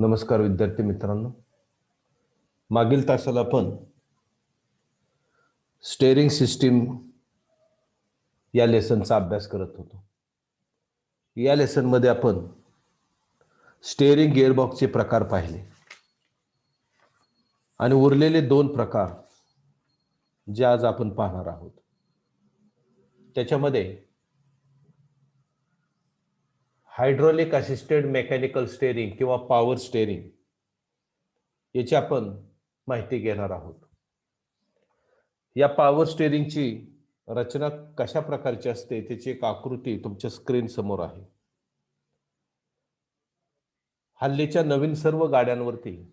नमस्कार विद्यार्थी मित्रांनो. मागील तासाला आपण स्टेअरिंग सिस्टीम या लेसनचा अभ्यास करत होतो. या लेसनमध्ये आपण स्टेअरिंग गिअरबॉक्सचे प्रकार पाहिले. आणि उरलेले दोन प्रकार जे आज आपण पाहणार आहोत. त्याच्यामध्ये हायड्रॉलिक असिस्टेड मेकॅनिकल स्टेअरिंग किंवा पॉवर स्टेअरिंग याची आपण माहिती घेणार आहोत. या पॉवर स्टेअरिंगची रचना कशा प्रकारची असते त्याची एक आकृती तुमच्या स्क्रीन समोर आहे. हल्लीच्या नवीन सर्व गाड्यांवरती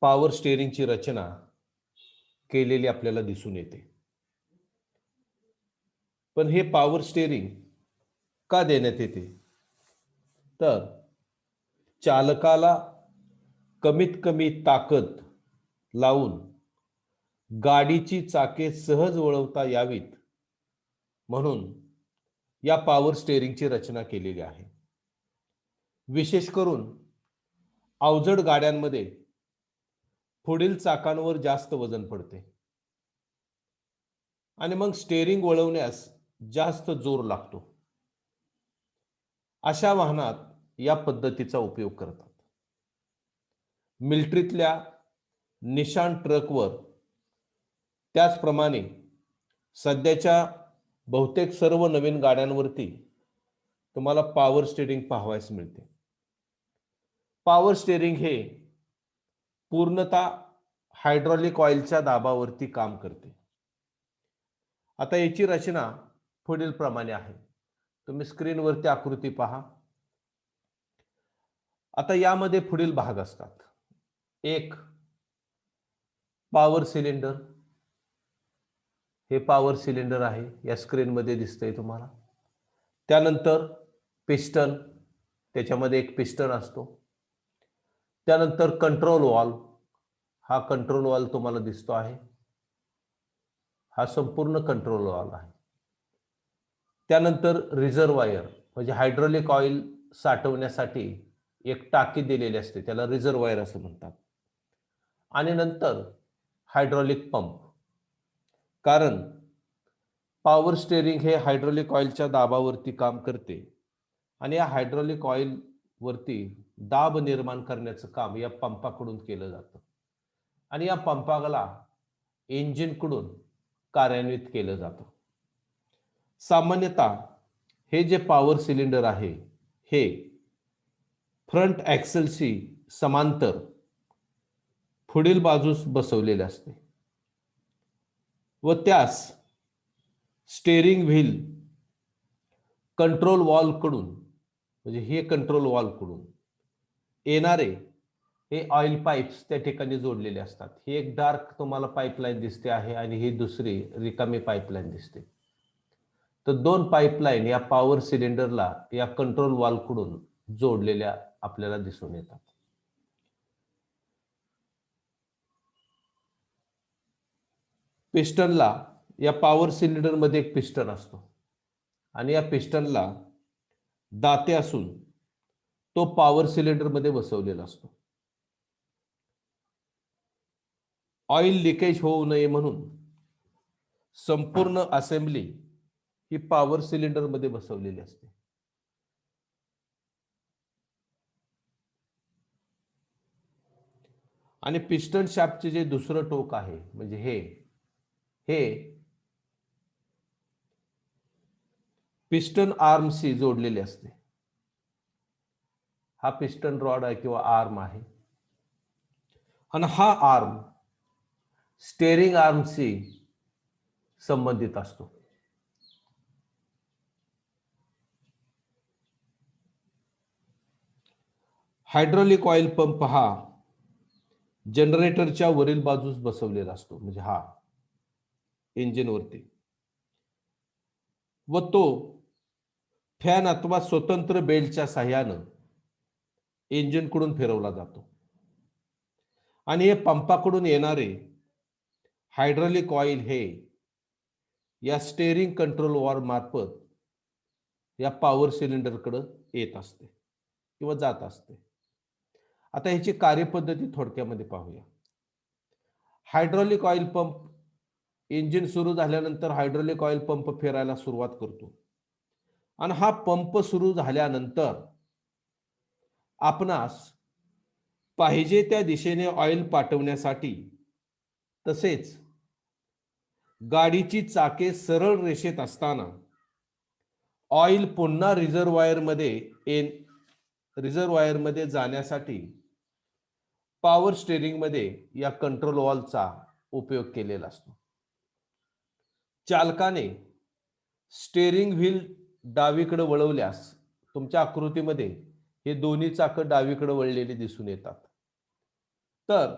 पॉवर स्टेअरिंगची रचना केलेली आपल्याला दिसून येते. पण हे पॉवर स्टेअरिंग का देण्यात येते? तर चालकाला कमीत कमी ताकद लावून गाडीची चाके सहज वळवता यावीत म्हणून या पॉवर स्टेअरिंगची रचना केलेली आहे. विशेष करून अवजड गाड्यांमध्ये पुढील चाकांवर जास्त वजन पडते. आणि मग स्टेअरिंग वळवण्यास जास्त जोर लागतो. अशा वाहनात या पद्धतीचा उपयोग करतात. मिल्ट्रीतल्या निशाण ट्रकवर त्याचप्रमाणे सध्याच्या बहुतेक सर्व नवीन गाड्यांवरती तुम्हाला पॉवर स्टेरिंग पाहावयास मिळते. पॉवर स्टेअरिंग हे पूर्णतः हायड्रॉलिक ऑइलच्या दाबावरती काम करते. आता याची रचना पुढील प्रमाणे आहे. तुम्ही स्क्रीनवरती आकृती पहा. आता यामध्ये पुढील भाग असतात. एक पॉवर सिलेंडर हे पॉवर सिलेंडर आहे. या स्क्रीनमध्ये दिसतंय तुम्हाला. त्यानंतर पिस्टन त्याच्यामध्ये एक पिस्टन असतो. त्यानंतर कंट्रोल वॉल हा कंट्रोल वॉल तुम्हाला दिसतो आहे. हा संपूर्ण कंट्रोल वॉल आहे. त्यानंतर रिझर्वायर म्हणजे हायड्रोलिक ऑइल साठवण्यासाठी एक टाकी दिलेली असते त्याला रिझर्वायर असं म्हणतात. आणि नंतर हायड्रॉलिक पंप. कारण पॉवर स्टेअरिंग हे हायड्रॉलिक ऑइलच्या दाबावरती काम करते आणि या हायड्रॉलिक ऑइलवरती दाब निर्माण करण्याचं काम या पंपाकडून केलं जातं. आणि या पंपाला इंजिनकडून कार्यान्वित केलं जातं. सामान्यतः हे जे पॉवर सिलेंडर आहे हे फ्रंट ॲक्सेलशी समांतर पुढील बाजूस बसवलेले असते. व त्यास स्टेअरिंग व्हील कंट्रोल वॉलकडून म्हणजे हे कंट्रोल वॉलकडून येणारे हे ऑइल पाईप्स त्या ठिकाणी जोडलेले असतात. ही एक डार्क तुम्हाला पाईपलाईन दिसते आहे आणि ही दुसरी रिकामी पाईपलाईन दिसते. तर दोन पाईपलाईन या पॉवर सिलेंडरला या कंट्रोल वॉलकडून जोडलेल्या आपल्याला दिसून येतात. पिस्टनला या पॉवर सिलेंडरमध्ये एक पिस्टन असतो. आणि या पिस्टनला दाते असून तो पॉवर सिलेंडरमध्ये बसवलेला असतो. ऑइल लिकेज होऊ नये म्हणून संपूर्ण असेंब्ली ही पॉवर सिलेंडरमध्ये बसवलेली असते. आणि पिस्टन शाफ्टचे जे दुसरं टोक आहे म्हणजे हे हे पिस्टन आर्मशी जोडलेले असते. हा पिस्टन रॉड आहे किंवा आर्म आहे. आणि हा आर्म स्टेअरिंग आर्मशी संबंधित असतो. हायड्रॉलिक ऑइल पंप हा जनरेटरच्या वरील बाजूस बसवलेला असतो. म्हणजे हा इंजिनवरती व तो फॅन अथवा स्वतंत्र बेल्टच्या साह्यानं इंजिनकडून फिरवला जातो. आणि हे पंपाकडून येणारे हायड्रॉलिक ऑइल हे या स्टेअरिंग कंट्रोल वॉर मार्फत या पॉवर सिलेंडरकडं येत असते किंवा जात असते. आता ह्याची कार्यपद्धती थोडक्यामध्ये पाहूया. हायड्रॉलिक ऑइल पंप इंजिन सुरू झाल्यानंतर हायड्रॉलिक ऑइल पंप फिरायला सुरुवात करतो. आणि हा पंप सुरू झाल्यानंतर आपणास पाहिजे त्या दिशेने ऑइल पाठवण्यासाठी तसेच गाडीची चाके सरळ रेषेत असताना ऑइल पुन्हा रिझर्वायरमध्ये येन रिझर्वायरमध्ये जाण्यासाठी पॉवर स्टेरिंगमध्ये या कंट्रोल वॉलचा उपयोग केलेला असतो. चालकाने स्टेरिंग व्हील डावीकडे वळवल्यास तुमच्या आकृतीमध्ये हे दोन्ही चाकं डावीकडे वळलेली दिसून येतात. तर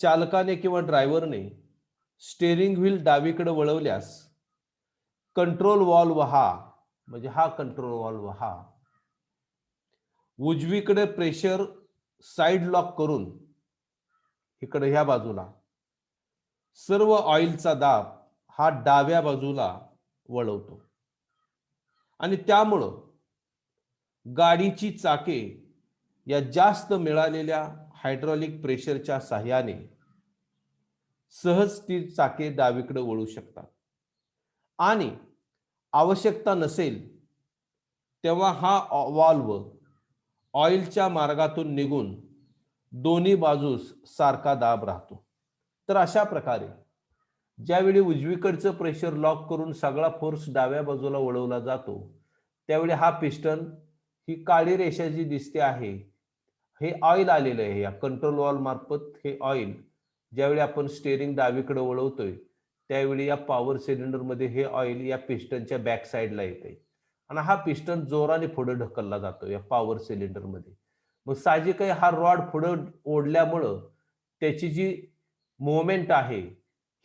चालकाने किंवा ड्रायव्हरने स्टेरिंग व्हील डावीकडे वळवल्यास कंट्रोल वॉल वहा म्हणजे हा कंट्रोल वॉल वहा. उजवीकडे प्रेशर साईड लॉक करून इकडे ह्या बाजूला सर्व ऑइलचा दाब हा डाव्या बाजूला वळवतो. आणि त्यामुळं गाडीची चाके या जास्त मिळालेल्या हायड्रॉलिक प्रेशरच्या साह्याने सहज ती चाके डावीकडे वळू शकतात. आणि आवश्यकता नसेल तेव्हा हा वॉल्व ऑइलच्या मार्गातून निघून दोन्ही बाजूस सारखा दाब राहतो. तर अशा प्रकारे ज्यावेळी उजवीकडचं प्रेशर लॉक करून सगळा फोर्स डाव्या बाजूला वळवला जातो त्यावेळी हा पिस्टन ही काळी रेषा जी दिसते आहे हे ऑइल आलेलं आहे. या कंट्रोल वॉल मार्फत हे ऑइल ज्यावेळी आपण स्टेअरिंग डावीकडे वळवतोय त्यावेळी या पॉवर सिलेंडरमध्ये हे ऑइल या पिस्टनच्या बॅक साईडला येते आणि हा पिस्टन जोराने पुढे ढकलला जातो या पॉवर सिलेंडरमध्ये मग साहजिक आहे हा रॉड पुढं ओढल्यामुळं त्याची जी मुवमेंट आहे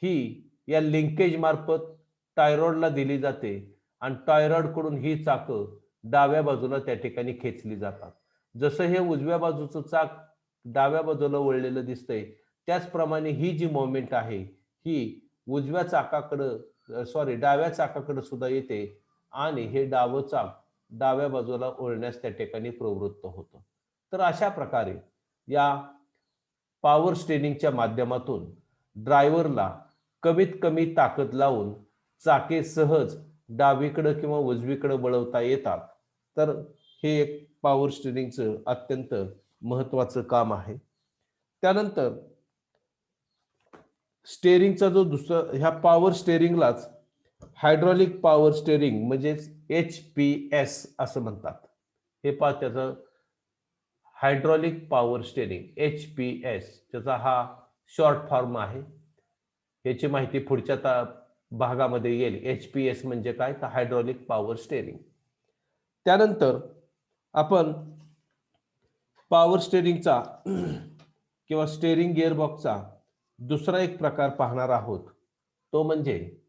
ही या लिंकेज मार्फत टायरॉइडला दिली जाते आणि टायरॉइडकडून ही चाकं डाव्या बाजूला त्या ठिकाणी खेचली जातात. जसं हे उजव्या बाजूचं चाक डाव्या बाजूला वळलेलं दिसतंय त्याचप्रमाणे ही जी मुवमेंट आहे ही उजव्या चाकाकडं सॉरी डाव्या चाकाकडे सुद्धा येते. आणि हे डावं चाक डाव्या बाजूला ओढण्यास त्या ठिकाणी प्रवृत्त होतं. तर अशा प्रकारे या पॉवर स्टेनिंगच्या माध्यमातून ड्रायव्हरला कमीत कमी ताकद लावून चाके सहज डावीकडं किंवा उजवीकडं वळवता येतात. तर हे एक पॉवर स्टेरिंगचं अत्यंत महत्वाचं काम आहे. त्यानंतर स्टेरिंगचा जो दुसरा ह्या पॉवर स्टेरिंगलाच हायड्रॉलिक पॉवर स्टेरिंग म्हणजेच एच पी एस असं म्हणतात. हे पहा त्याचं hydraulic power steering H P S त्याचा हा शॉर्ट फॉर्म आहे. याची माहिती पुढच्या ता भागामध्ये येईल. एच पी एस म्हणजे काय? तर हायड्रॉलिक पॉवर स्टेरिंग त्यानंतर आपण पॉवर स्टेरिंगचा किंवा स्टेरिंग गिअरबॉक्सचा दुसरा एक प्रकार पाहणार आहोत. तो म्हणजे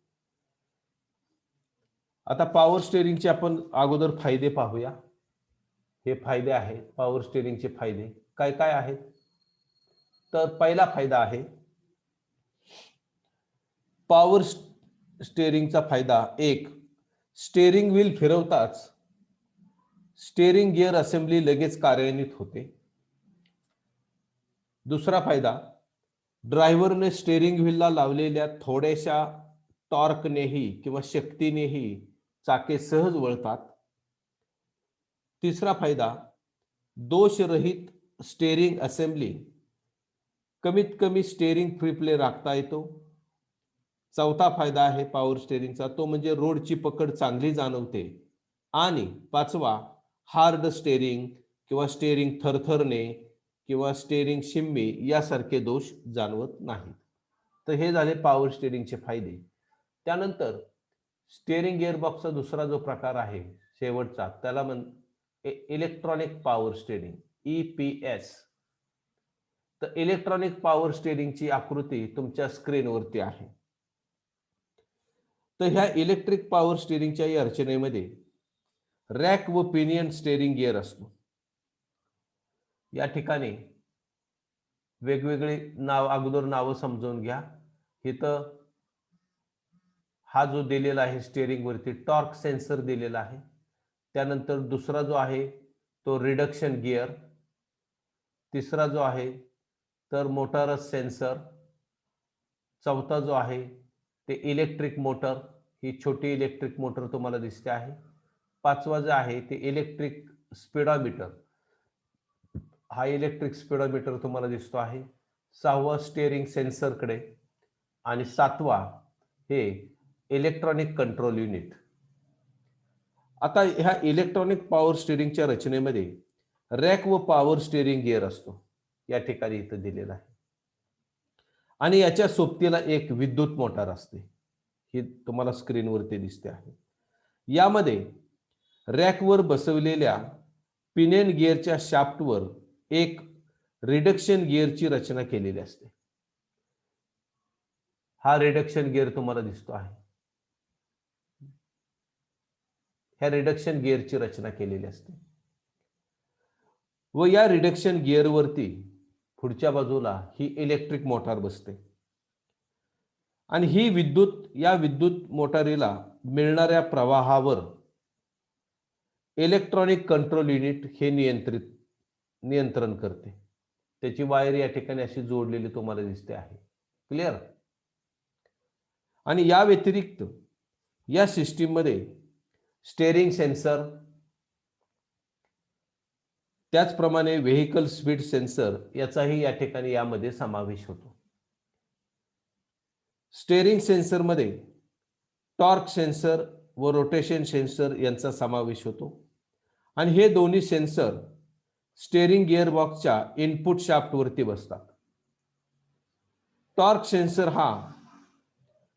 आता पॉवर स्टेरिंगचे आपण अगोदर फायदे पाहूया. हे फायदे आहेत पॉवर स्टेरिंगचे फायदे. काय काय आहेत? तर पहिला फायदा आहे पॉवर स्टेरिंगचा फायदा एक स्टेरिंग व्हील फिरवताच स्टेरिंग गिअर असेंब्ली लगेच कार्यान्वित होते. दुसरा फायदा ड्रायव्हरने स्टेरिंग व्हीलला लावलेल्या थोड्याशा टॉर्कनेही किंवा शक्तीनेही चाके सहज वळतात. तिसरा फायदा दोषरहित स्टेरिंग असेंब्ली कमीत कमी स्टेरिंग फ्री प्ले राखता येतो. चौथा फायदा आहे पॉवर स्टेरिंगचा तो म्हणजे रोडची पकड चांगली जाणवते. आणि पाचवा हार्ड स्टेरिंग किंवा स्टेरिंग थरथरणे किंवा स्टेरिंग शिम्मी यासारखे दोष जाणवत नाहीत. तर हे झाले पॉवर स्टेरिंगचे फायदे. त्यानंतर स्टेअरिंग गिअरबॉक्सचा दुसरा जो प्रकार आहे शेवटचा त्याला म्हण electronic power steering E P S तर इलेक्ट्रॉनिक पॉवर स्टेरिंगची आकृती तुमच्या स्क्रीनवरती आहे. तर ह्या इलेक्ट्रिक पॉवर स्टेरिंगच्या या रचनेमध्ये रॅक व पिनियन स्टेरिंग गिअर असतो. या ठिकाणी वेगवेगळी नाव अगोदर नावं समजून घ्या. इथं हा जो दिलेला आहे स्टेअरिंगवरती टॉर्क सेन्सर दिलेला आहे. त्यानंतर दुसरा जो आहे तो रिडक्शन गिअर तिसरा जो आहे तर मोटारस सेन्सर चौथा जो आहे ते इलेक्ट्रिक मोटर ही छोटी इलेक्ट्रिक मोटर तुम्हाला दिसते आहे. पाचवा जो आहे ते इलेक्ट्रिक स्पीडोमीटर हा इलेक्ट्रिक स्पीडोमीटर तुम्हाला दिसतो आहे. सहावा स्टेअरिंग सेन्सरकडे आणि सातवा हे इलेक्ट्रॉनिक कंट्रोल युनिट आता ह्या इलेक्ट्रॉनिक पॉवर स्टेअरिंगच्या रचनेमध्ये रॅक व पॉवर स्टिअरिंग गिअर असतो. या ठिकाणी इथं दिलेला आहे. आणि याच्या सोबतीला एक विद्युत मोटार असते. ही तुम्हाला स्क्रीनवरती दिसते आहे. यामध्ये रॅकवर बसवलेल्या पिनेन गिअरच्या शाफ्टवर एक रिडक्शन गिअरची रचना केलेली असते. हा रिडक्शन गिअर तुम्हाला दिसतो आहे. ह्या रिडक्शन गिअरची रचना केलेली असते. व या रिडक्शन गिअरवरती पुढच्या बाजूला ही इलेक्ट्रिक मोटार बसते. आणि ही विद्युत या विद्युत मोटारीला मिळणाऱ्या प्रवाहावर इलेक्ट्रॉनिक कंट्रोल युनिट हे नियंत्रित नियंत्रण करते. त्याची वायर या ठिकाणी अशी जोडलेली तुम्हाला दिसते आहे. क्लिअर आणि या व्यतिरिक्त या सिस्टीममध्ये स्टेअरिंग सेन्सर. त्याचप्रमाणे व्हेकल स्पीड सेन्सर याचाही या ठिकाणी यामध्ये समावेश होतो. स्टेअरिंग सेन्सरमध्ये टॉर्क सेन्सर व रोटेशन सेन्सर यांचा समावेश होतो. आणि हे दोन्ही सेन्सर स्टेअरिंग गिअरबॉक्सच्या इनपुट शाफ्टवरती बसतात. टॉर्क सेन्सर हा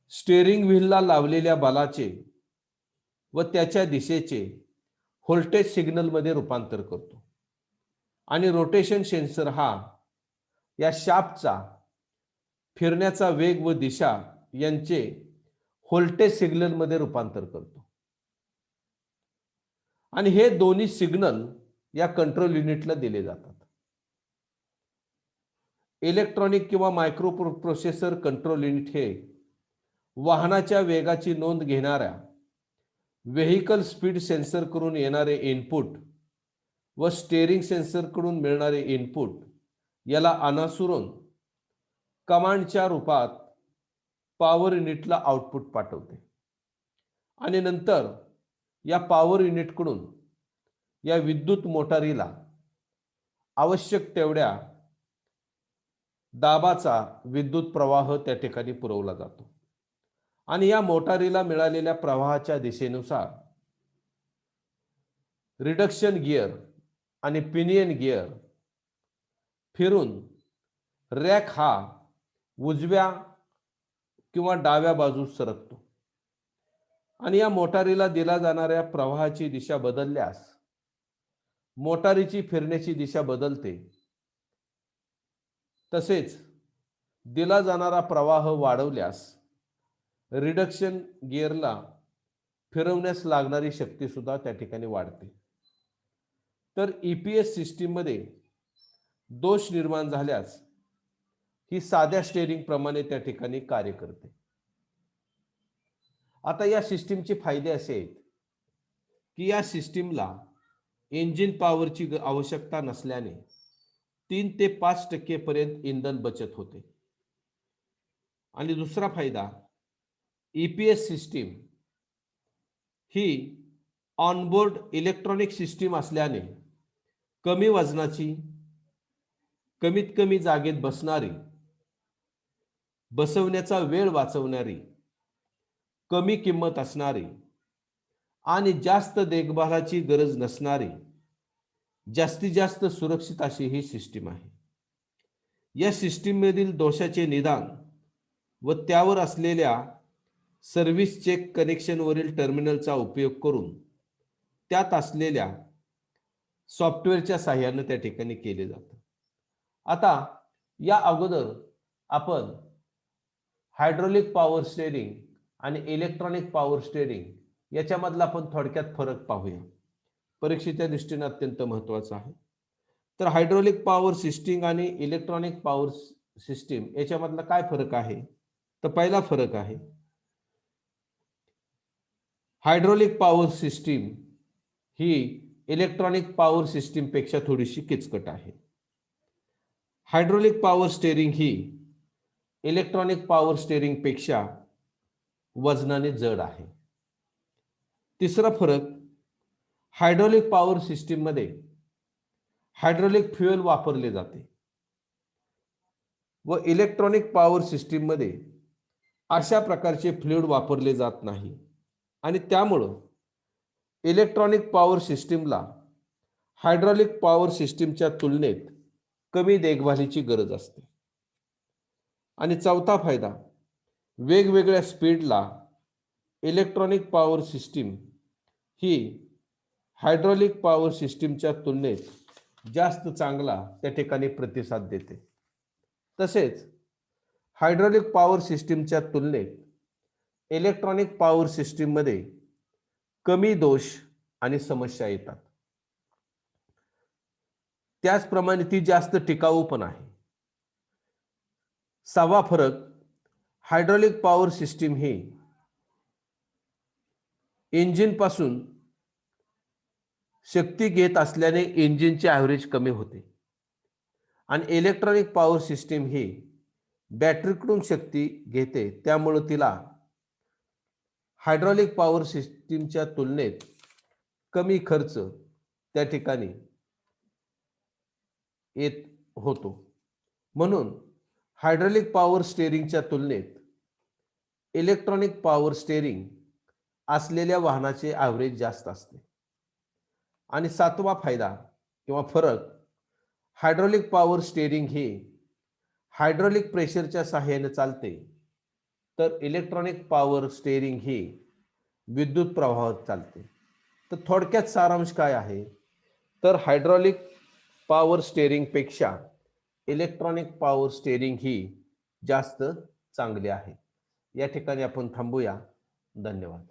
स्टेअरिंग व्हीलला लावलेल्या बलाचे व त्याच्या दिशेचे व्होल्टेज सिग्नलमध्ये रूपांतर करतो. आणि रोटेशन सेन्सर हा या शापचा फिरण्याचा वेग व दिशा यांचे व्होल्टेज सिग्नलमध्ये रूपांतर करतो. आणि हे दोन्ही सिग्नल या कंट्रोल युनिटला दिले जातात. इलेक्ट्रॉनिक किंवा मायक्रो प्रोसेसर कंट्रोल युनिट हे वाहनाच्या वेगाची नोंद घेणाऱ्या व्हेकल स्पीड सेन्सरकडून येणारे इनपुट व स्टेअरिंग सेन्सरकडून मिळणारे इनपुट याला अनासुरून कमांडच्या रूपात पॉवर युनिटला आउटपुट पाठवते. आणि नंतर या पॉवर युनिटकडून या विद्युत मोटारीला आवश्यक तेवढ्या दाबाचा विद्युत प्रवाह त्या ठिकाणी पुरवला जातो. आणि या मोटारीला मिळालेल्या प्रवाहाच्या दिशेनुसार रिडक्शन गिअर आणि पिनियन गिअर फिरून रॅक हा उजव्या किंवा डाव्या बाजूस सरकतो. आणि या मोटारीला दिला जाणाऱ्या प्रवाहाची दिशा बदलल्यास मोटारीची फिरण्याची दिशा बदलते. तसेच दिला जाणारा प्रवाह वाढवल्यास रिडक्शन गिअरला फिरवण्यास लागणारी शक्ती सुद्धा त्या ठिकाणी वाढते. तर ईपीएस सिस्टीममध्ये दोष निर्माण झाल्यास ही साध्या स्टेअरिंग प्रमाणे त्या ठिकाणी कार्य करते. आता या सिस्टीमचे फायदे असे आहेत की या सिस्टीमला इंजिन पॉवरची आवश्यकता नसल्याने तीन ते पाच टक्के पर्यंत इंधन बचत होते. आणि दुसरा फायदा ई पी एस सिस्टीम ही ऑनबोर्ड इलेक्ट्रॉनिक सिस्टीम असल्याने कमी वजनाची कमीत कमी जागेत बसणारी बसवण्याचा वेळ वाचवणारी कमी किंमत असणारी आणि जास्त देखभालाची गरज नसणारी जास्तीत जास्त सुरक्षित अशी ही सिस्टीम आहे. या सिस्टीममधील दोषाचे निदान व त्यावर असलेल्या सर्व्हिस चेक कनेक्शनवरील टर्मिनलचा उपयोग करून त्यात असलेल्या सॉफ्टवेअरच्या साह्यानं त्या ठिकाणी केले जातं. आता या अगोदर आपण हायड्रोलिक पॉवर स्टेरिंग आणि इलेक्ट्रॉनिक पॉवर स्टेरिंग याच्यामधला आपण थोडक्यात फरक पाहूया. परीक्षेच्या दृष्टीने अत्यंत महत्त्वाचा आहे. तर हायड्रोलिक पॉवर सिस्टीम आणि इलेक्ट्रॉनिक पॉवर सिस्टीम याच्यामधला काय फरक आहे? तर पहिला फरक आहे हायड्रोलिक पॉवर सिस्टीम ही इलेक्ट्रॉनिक पॉवर सिस्टीमपेक्षा थोडीशी किचकट आहे. हायड्रोलिक पॉवर स्टेअरिंग ही इलेक्ट्रॉनिक पॉवर स्टेअरिंगपेक्षा वजनाने जड आहे. तिसरा फरक हायड्रोलिक पॉवर सिस्टीममध्ये हायड्रोलिक फ्युएल वापरले जाते व इलेक्ट्रॉनिक पॉवर सिस्टीममध्ये अशा प्रकारचे फ्लुइड वापरले जात नाही. आणि त्यामुळं इलेक्ट्रॉनिक पॉवर सिस्टीमला हायड्रॉलिक पॉवर सिस्टीमच्या तुलनेत कमी देखभालीची गरज असते. आणि चौथा फायदा वेगवेगळ्या स्पीडला इलेक्ट्रॉनिक पॉवर सिस्टीम ही हायड्रॉलिक पॉवर सिस्टीमच्या तुलनेत जास्त चांगला त्या ठिकाणी प्रतिसाद देते. तसेच हायड्रॉलिक पॉवर सिस्टीमच्या तुलनेत इलेक्ट्रॉनिक पॉवर सिस्टीममध्ये कमी दोष आणि समस्या येतात. त्याचप्रमाणे ती जास्त टिकाऊ पण आहे. सहावा फरक हायड्रॉलिक पॉवर सिस्टीम ही इंजिनपासून शक्ती घेत असल्याने इंजिनचे ॲव्हरेज कमी होते. आणि इलेक्ट्रॉनिक पॉवर सिस्टीम ही बॅटरीकडून शक्ती घेते त्यामुळं तिला हायड्रॉलिक पॉवर सिस्टीमच्या तुलनेत कमी खर्च त्या ठिकाणी येत होतो. म्हणून हायड्रॉलिक पॉवर स्टेअरिंगच्या तुलनेत इलेक्ट्रॉनिक पॉवर स्टेअरिंग असलेल्या वाहनाचे ॲव्हरेज जास्त असते. आणि सातवा फायदा किंवा फरक हायड्रॉलिक पॉवर स्टेअरिंग हे हायड्रॉलिक प्रेशरच्या सहाय्याने चालते. तर इलेक्ट्रॉनिक पॉवर स्टेअरिंग ही विद्युत प्रवाहात चालते. तर थोडक्यात सारांश काय आहे? तर हायड्रॉलिक पॉवर स्टेअरिंगपेक्षा इलेक्ट्रॉनिक पॉवर स्टेअरिंग ही जास्त चांगली आहे. या ठिकाणी आपण थांबूया. धन्यवाद.